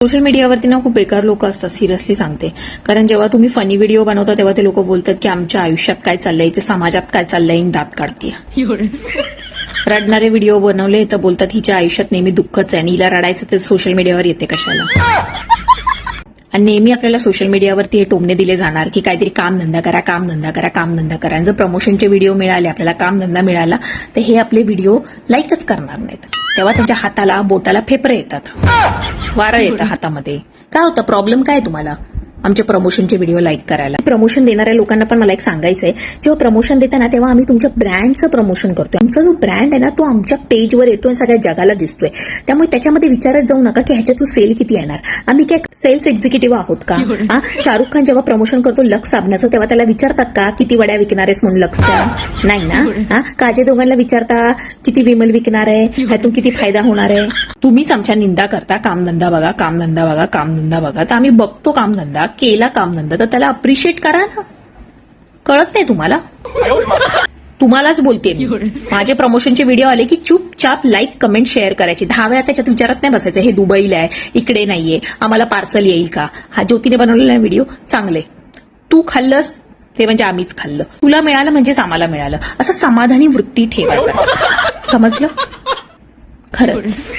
Social मीडियावरती ना खूप बेकार लोक असतात सिरियसली सांगते. कारण जेव्हा तुम्ही फनी व्हिडिओ बनवता तेव्हा ते लोक बोलतात की आमच्या आयुष्यात काय चाललंय? ते समाजात काय चाललंय? दात काढतीये. रडणारे व्हिडिओ बनवले तर बोलतात हिच्या आयुष्यात नेहमी दुःखच आहे आणि हिला रडायचं ते सोशल मीडियावर येते कशाला? आणि नेहमी आपल्याला सोशल मीडियावरती हे टोमणे दिले जाणार की काहीतरी काम धंदा करा काम धंदा करा काम धंदा करा. आणि जर प्रमोशनचे व्हिडिओ मिळाले आपल्याला काम धंदा मिळाला तर हे आपले व्हिडिओ लाईकच करणार नाहीत. तेव्हा त्यांच्या हाताला बोटाला फेफरे येतात. वारं येतं हातामध्ये. काय होतं? प्रॉब्लेम काय तुम्हाला? आमचे प्रमोशनचे व्हिडिओ लाईक करायला. प्रमोशन देणाऱ्या लोकांना पण मला एक सांगायचं आहे जेव्हा प्रमोशन देताना तेव्हा आम्ही तुमच्या ब्रँडचं प्रमोशन करतोय. आमचा जो ब्रँड आहे ना तो आमच्या पेजवर येतोय सगळ्या जगाला दिसतोय. त्यामुळे त्याच्यामध्ये विचारत जाऊ नका की ह्याच्यातून सेल किती येणार. आम्ही काय सेल्स एक्झिक्युटिव्ह आहोत का? हा? शाहरुख खान जेव्हा प्रमोशन करतो लक्स साबणाचं तेव्हा त्याला विचारतात का किती वड्या विकणार आहेस म्हणून लक्सच्या? नाही ना? हा? काजे दोघांना विचारता किती विमल विकणार आहे? ह्यातून किती फायदा होणार आहे? तुम्हीच आमच्या निंदा करता कामधंदा बघा कामधंदा बघा कामधंदा बघा. तर आम्ही बघतो कामधंदा. केला कामधंदा तर त्याला अप्रिशिएट करा ना. कळत नाही तुम्हाला? तुम्हालाच बोलते. माझे प्रमोशनचे व्हिडिओ आले की चुपचाप लाईक कमेंट शेअर करायचे. दहा वेळा त्याच्यात विचारत नाही बसायचं हे दुबईला आहे इकडे नाहीये आम्हाला पार्सल येईल का? हा ज्योतीने बनवलेला व्हिडिओ चांगले. तू खाल्लंस ते म्हणजे आम्हीच खाल्लं. तुला मिळालं म्हणजेच आम्हाला मिळालं. असं समाधानी वृत्ती ठेवायचं. समजलं? खरंच.